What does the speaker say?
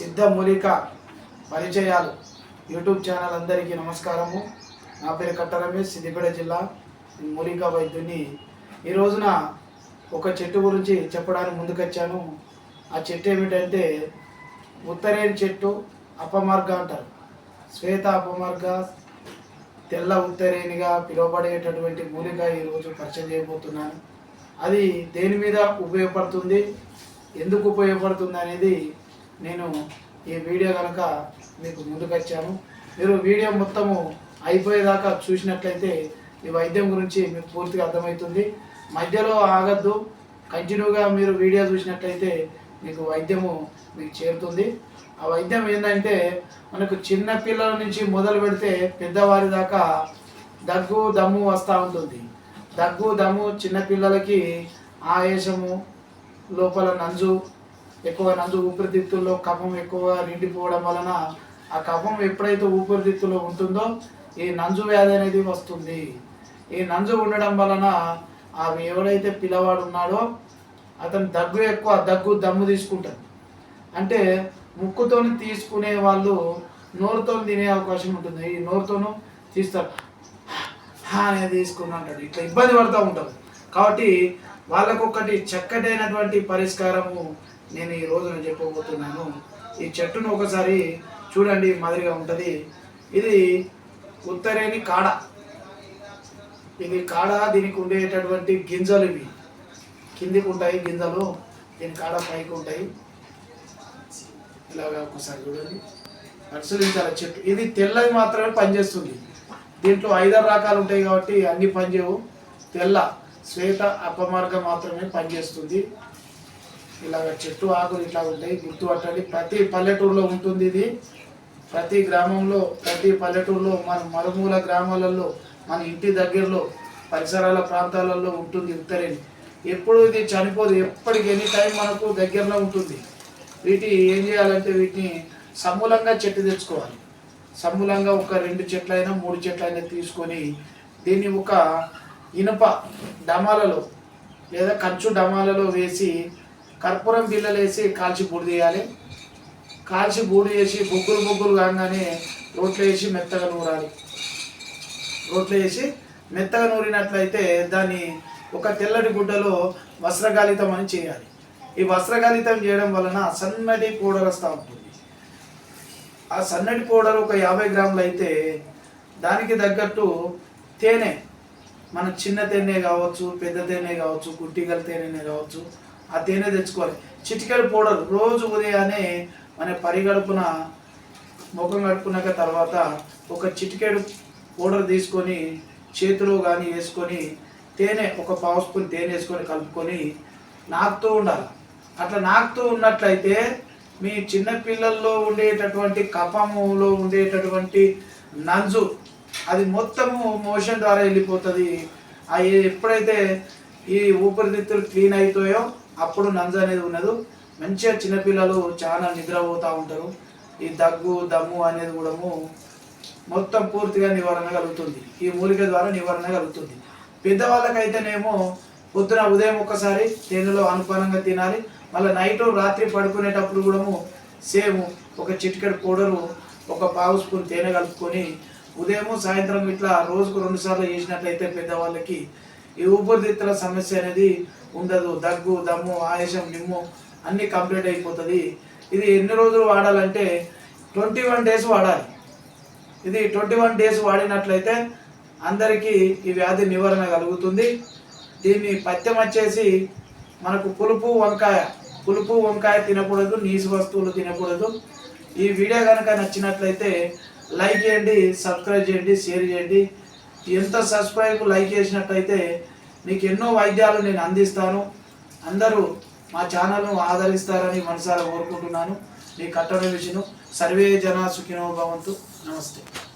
సిద్ధ మూలిక పరిచయాలు. YouTube channel అందరికీ నమస్కారము. నా పేరు కట్ట రమేష్ సిద్దిపేట జిల్లా మూలికా వైద్యుని. ఈ రోజున ఒక చెట్టు గురించి చెప్పడానికి ముందుకొచ్చాను. ఆ చెట్టు ఏమిటంటే ఉత్తరేణి చెట్టు అపమార్గ అంటారు. శ్వేత అపమార్గ తెల్ల ఉత్తరేణిగా పిలువబడేటటువంటి మూలిక ఈరోజు పరిచయం చేయబోతున్నాను. అది దేని మీద ఉపయోగపడుతుంది? ఎందుకు ఉపయోగపడుతుంది అనేది నేను ఈ వీడియో కనుక మీకు ముందుకొచ్చాను. మీరు వీడియో మొత్తము అయిపోయేదాకా చూసినట్లయితే ఈ వైద్యం గురించి మీకు పూర్తిగా అర్థమవుతుంది. మధ్యలో ఆగద్దు. కంటిన్యూగా మీరు వీడియో చూసినట్లయితే మీకు వైద్యము మీకు చేరుతుంది. ఆ వైద్యం ఏంటంటే మనకు చిన్న పిల్లల నుంచి మొదలు పెడితే పెద్దవారి దాకా దగ్గు దమ్ము వస్తూ ఉంటుంది. దగ్గు దమ్ము చిన్నపిల్లలకి ఆయేషము ఆయాసము లోపల నంజు ఎక్కువ నంజు ఊపిరితిత్తుల్లో కఫం ఎక్కువ నిండిపోవడం వలన ఆ కఫం ఎప్పుడైతే ఊపిరితిత్తులో ఉంటుందో ఈ నంజు వ్యాధి అనేది వస్తుంది. ఈ నంజు ఉండడం వలన ఆ ఎవడైతే పిల్లవాడు ఉన్నాడో అతను దగ్గు ఎక్కువ దగ్గు దమ్ము తీసుకుంటాడు. అంటే ముక్కుతోని తీసుకునే వాళ్ళు నోరుతో తినే అవకాశం ఉంటుంది. ఈ నోరుతోనూ తీస్తారు. అనేది తీసుకుని అంటాడు ఇట్లా ఇబ్బంది పడుతూ ఉంటారు. కాబట్టి వాళ్ళకొకటి చక్కటైనటువంటి పరిష్కారము నేను ఈ రోజున చెప్పబోతున్నాను. ఈ చెట్టును ఒకసారి చూడండి మాదిరిగా ఉంటుంది. ఇది ఉత్తరేని కాడ. ఇది కాడ దీనికి ఉండేటటువంటి గింజలు ఇవి. కిందికి ఉంటాయి గింజలు దీని కాడ పైకి ఉంటాయి. ఇలాగా ఒకసారి చూడండి. పరిశీలించాలి చెట్టు. ఇది తెల్లది మాత్రమే పనిచేస్తుంది. దీంట్లో ఐదారు రకాలు ఉంటాయి కాబట్టి అన్ని పనిచేయవు. తెల్ల శ్వేత అపమార్గం మాత్రమే పనిచేస్తుంది. ఇలాగ చెట్టు ఆకులు ఇట్లా ఉంటాయి గుర్తుపట్టండి. ప్రతి పల్లెటూరులో ఉంటుంది ఇది. ప్రతి గ్రామంలో ప్రతి పల్లెటూరులో మన మరుమూల గ్రామాలలో మన ఇంటి దగ్గరలో పరిసరాల ప్రాంతాలలో ఉంటుంది ఉత్తరేణి. ఎప్పుడు ఇది చనిపోదు ఎప్పటికి ఎనీ టైం మనకు దగ్గరలో ఉంటుంది. వీటి ఏం చేయాలంటే వీటిని సమూలంగా చెట్టు తెచ్చుకోవాలి. సమూలంగా ఒక రెండు చెట్లైనా మూడు చెట్లైనా తీసుకొని దీన్ని ఒక ఇనుప డమాలలో లేదా కంచు డమాలలో వేసి కర్పూరం బిల్లలు వేసి కాల్చి బూడి తీయాలి. కాల్చి బూడి వేసి బొగ్గులు బొగ్గులు కాగానే రోట్లో వేసి మెత్తగా నూరాలి. రోట్లో వేసి మెత్తగా నూరినట్లయితే దాన్ని ఒక తెల్లటి గుడ్డలో వస్త్రగాలితం అని చేయాలి. ఈ వస్త్రగాలితం చేయడం వలన సన్నటి పౌడర్ వస్తూ ఉంటుంది. ఆ సన్నటి పౌడర్ ఒక యాభై గ్రాములు అయితే దానికి తగ్గట్టు తేనె మన చిన్న తేనె కావచ్చు పెద్ద తేనె కావచ్చు గుట్టిగల తేనె కావచ్చు ఆ తేనె తెచ్చుకోవాలి. చిటికెడు పౌడర్ రోజు ఉదయాన్నే మన పరిగడుపున ముఖం కడుపున్నాక తర్వాత ఒక చిటికెడు పౌడర్ తీసుకొని చేతిలో కానీ వేసుకొని తేనె ఒక పావు స్పూన్ తేనె వేసుకొని కలుపుకొని నాకుతూ ఉండాలి. అట్లా నాకుతూ ఉన్నట్లయితే మీ చిన్నపిల్లల్లో ఉండేటటువంటి కపములో ఉండేటటువంటి నంజు అది మొత్తము మోషన్ ద్వారా వెళ్ళిపోతుంది. అవి ఎప్పుడైతే ఈ ఊపిరితిత్తులు క్లీన్ అవుతాయో అప్పుడు నంజ అనేది ఉండదు మంచిగా చిన్నపిల్లలు చాలా నిద్రపోతూ ఉంటారు. ఈ దగ్గు దమ్ము అనేది కూడా మొత్తం పూర్తిగా నివారణ కలుగుతుంది. ఈ మూలిక ద్వారా నివారణ కలుగుతుంది. పెద్దవాళ్ళకైతేనేమో పొద్దున ఉదయం ఒకసారి తేనెలో అనుపానంగా తినాలి. మళ్ళీ నైట్ రాత్రి పడుకునేటప్పుడు కూడా సేమ్ ఒక చిటికెడు పౌడరు ఒక పావు స్పూన్ తేనె కలుపుకొని ఉదయము సాయంత్రం ఇట్లా రోజుకు రెండుసార్లు వేసినట్లయితే చేసినట్లయితే పెద్దవాళ్ళకి ఈ ఊపిరితిత్తుల సమస్య అనేది ఉండదు. దగ్గు దమ్ము ఆయాసం నిమ్ము అన్నీ కంప్లీట్ అయిపోతుంది. ఇది ఎన్ని రోజులు వాడాలంటే ట్వంటీ వన్ డేస్ వాడాలి. ఇది ట్వంటీ వన్ డేస్ వాడినట్లయితే అందరికీ ఈ వ్యాధి నివారణ కలుగుతుంది. దీన్ని పత్యం వచ్చేసి మనకు పులుపు వంకాయ పులుపు వంకాయ తినకూడదు నీసు వస్తువులు తినకూడదు. ఈ వీడియో కనుక నచ్చినట్లయితే లైక్ చేయండి సబ్స్క్రైబ్ చేయండి షేర్ చేయండి. ఎంత సబ్స్క్రైబ్ లైక్ చేసినట్టయితే మీకు ఎన్నో వైద్యాలు నేను అందిస్తాను. అందరూ మా ఛానల్ను ఆదరిస్తారని మనసారా కోరుకుంటున్నాను. మీ కట్టడ విషయం. సర్వే జన సుఖినో భవంతు. నమస్తే.